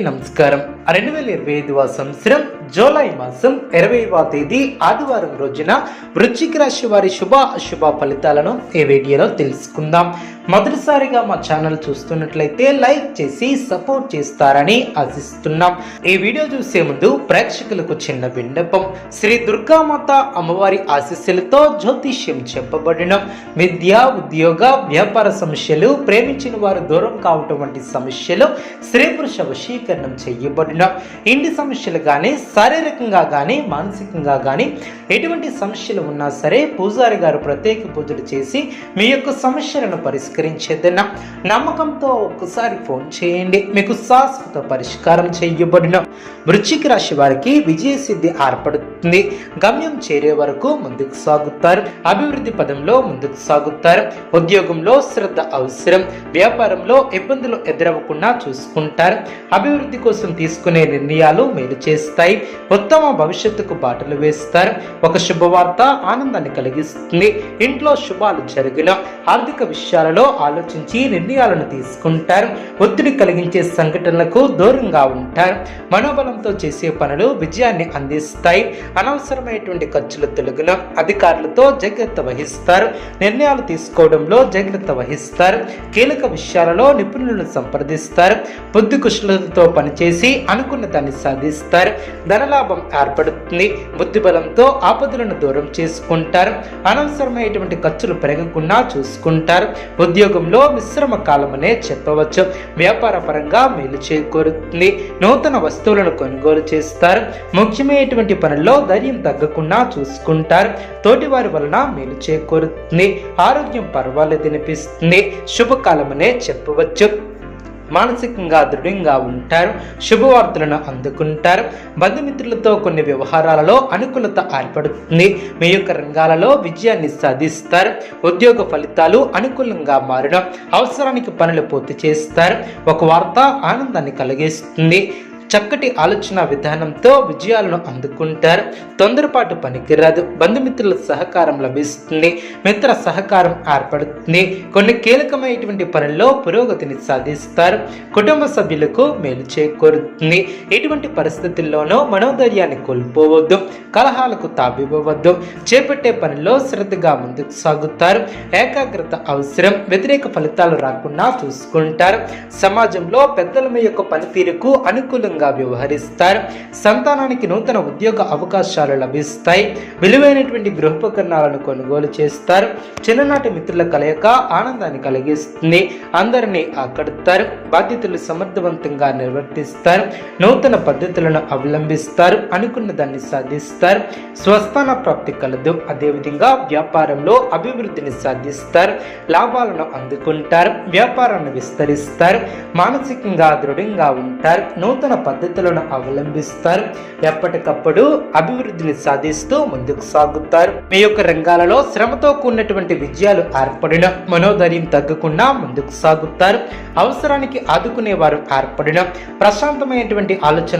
నమస్కారం. రెండు వేల ఇరవై ఐదవ సంవత్సరం జూలై మాసం ఇరవైవ తేదీ ఆదివారం రోజున వృశ్చిక రాశి వారి శుభ అశుభ ఫలితాలను ఈ వీడియోలో తెలుసుకుందాం. మొదటిసారిగా మా ఛానల్ చూస్తున్నట్లయితే లైక్ చేసి సపోర్ట్ చేస్తారని ఆశిస్తున్నాం. ఈ వీడియో చూసే ముందు ప్రేక్షకులకు చిన్న విన్నపం. శ్రీ దుర్గామాత అమ్మవారి ఆశీస్సులతో జ్యోతిష్యం చెప్పబడిన. విద్య ఉద్యోగ వ్యాపార సమస్యలు ప్రేమించిన వారు దూరం కావటం వంటి సమస్యలు స్త్రీ పురుష వశీకరణం చేయబడిన. ఇంటి సమస్యలు కానీ శారీరకంగా కానీ మానసికంగా కానీ ఎటువంటి సమస్యలు ఉన్నా సరే పూజారి గారు ప్రత్యేక పూజలు చేసి మీ యొక్క సమస్యలను పరిష్కరించేదన్న. నమ్మకంతో ఒక్కసారి ఫోన్ చేయండి. మీకు శాశ్వత పరిష్కారం చేయబడిన వృశ్చిక రాశి వారికి విజయ సిద్ధి ఏర్పడుతుంది. గమ్యం చేరే వరకు ముందుకు సాగుతారు. అభివృద్ధి పదంలో ముందుకు సాగుతారు. ఉద్యోగంలో శ్రద్ధ అవసరం. వ్యాపారంలో ఇబ్బందులు ఎదురవ్వకుండా చూసుకుంటారు. అభివృద్ధి కోసం తీసుకునే నిర్ణయాలు మేలు చేస్తాయి. ఉత్తమ భవిష్యత్తుకు బాటలు వేస్తారు. ఒక శుభవార్త ఆనందాన్ని కలిగిస్తుంది. ఇంట్లో శుభాలు జరిగిన ఆర్థిక విషయాలలో ఆలోచించి నిర్ణయాలను తీసుకుంటారు. ఒత్తిడి కలిగించే సంఘటనలకు దూరంగా ఉంటారు. మనోబలంతో చేసే పనులు విజయాన్ని అందిస్తాయి. అనవసరమైనటువంటి ఖర్చులు తొలగిన అధికారులతో జాగ్రత్త వహిస్తారు. నిర్ణయాలు తీసుకోవడంలో జాగ్రత్త వహిస్తారు. కీలక విషయాలలో నిపుణులను సంప్రదిస్తారు. బుద్ధి కుశలతతో పనిచేసి అనుకున్న దాన్ని సాధిస్తారు. ధనలాభం ఏర్పడుతుంది. బుద్ధిబలంతో ఆపదలను దూరం చేసుకుంటారు. అనవసరమైనటువంటి ఖర్చులు పెరగకుండా చూసుకుంటారు. ఉద్యోగంలో మిశ్రమ కాలమనే చెప్పవచ్చు. వ్యాపార పరంగా మేలు చేకూరుతుంది. నూతన వస్తువులను కొనుగోలు చేస్తారు. ముఖ్యమైనటువంటి పనుల్లో ధైర్యం తగ్గకుండా చూసుకుంటారు. తోటివారి వలన మేలు చేకూరుతుంది. ఆరోగ్యం పర్వాలేదనిపిస్తుంది శుభకాలమనే చెప్పవచ్చు. మానసికంగా దృఢంగా ఉంటారు శుభవార్తలను అందుకుంటారు బంధుమిత్రులతో కొన్ని వ్యవహారాలలో అనుకూలత ఏర్పడుతుంది. మీ యొక్క రంగాలలో విజయాన్ని సాధిస్తారు ఉద్యోగ ఫలితాలు అనుకూలంగా మారడం అవసరానికి పనులు పూర్తి చేస్తారు. ఒక వార్త ఆనందాన్ని కలిగిస్తుంది. చక్కటి ఆలోచన విధానంతో విజయాలను అందుకుంటారు. తొందరపాటు పనికిరాదు. బంధుమిత్రుల సహకారం లభిస్తుంది. మిత్ర సహకారం ఏర్పడుతుంది. కొన్ని కీలకమైనటువంటి పనుల్లో పురోగతిని సాధిస్తారు. కుటుంబ సభ్యులకు మేలు చేకూరుతుంది. ఎటువంటి పరిస్థితుల్లోనూ మనోధైర్యాన్ని కోల్పోవద్దు. కలహాలకు తావివ్వవద్దు. చేపట్టే పనిలో శ్రద్ధగా ముందుకు సాగుతారు. ఏకాగ్రత అవసరం. వ్యతిరేక ఫలితాలు రాకుండా చూసుకుంటారు. సమాజంలో పెద్దల మీ యొక్క పనితీరుకు అనుకూలంగా వ్యవహరిస్తారు. సంతానానికి నూతన ఉద్యోగ అవకాశాలు లభిస్తాయి. విలువైనటువంటి గృహోపకరణాలను కొనుగోలు చేస్తారు. చిన్ననాటి మిత్రుల కలయిక ఆనందాన్ని కలిగిస్తుంది. అందరినీ ఆకడతారు బాధ్యతలు సమర్థవంతంగా నిర్వర్తిస్తారు. నూతన పద్ధతులను అవలంబిస్తారు. అనుకున్న దాన్ని సాధిస్తారు. స్వస్థాన ప్రాప్తి కలదు. అదేవిధంగా వ్యాపారంలో అభివృద్ధిని సాధిస్తారు. లాభాలను అందుకుంటారు. వ్యాపారాన్ని విస్తరిస్తారు. మానసికంగా దృఢంగా ఉంటారు. నూతన పద్ధతులను అవలంబిస్తారు. ఎప్పటికప్పుడు అభివృద్ధిని సాధిస్తూ ముందుకు సాగుతారు. మీ యొక్క రంగాలలో శ్రమతో కూడినటువంటి విజయాలు ఏర్పడిన మనోధైర్యం తగ్గకుండా ముందుకు సాగుతారు. అవసరానికి ఆదుకునేవారు ఏర్పడిన ప్రశాంతమైనటువంటి ఆలోచన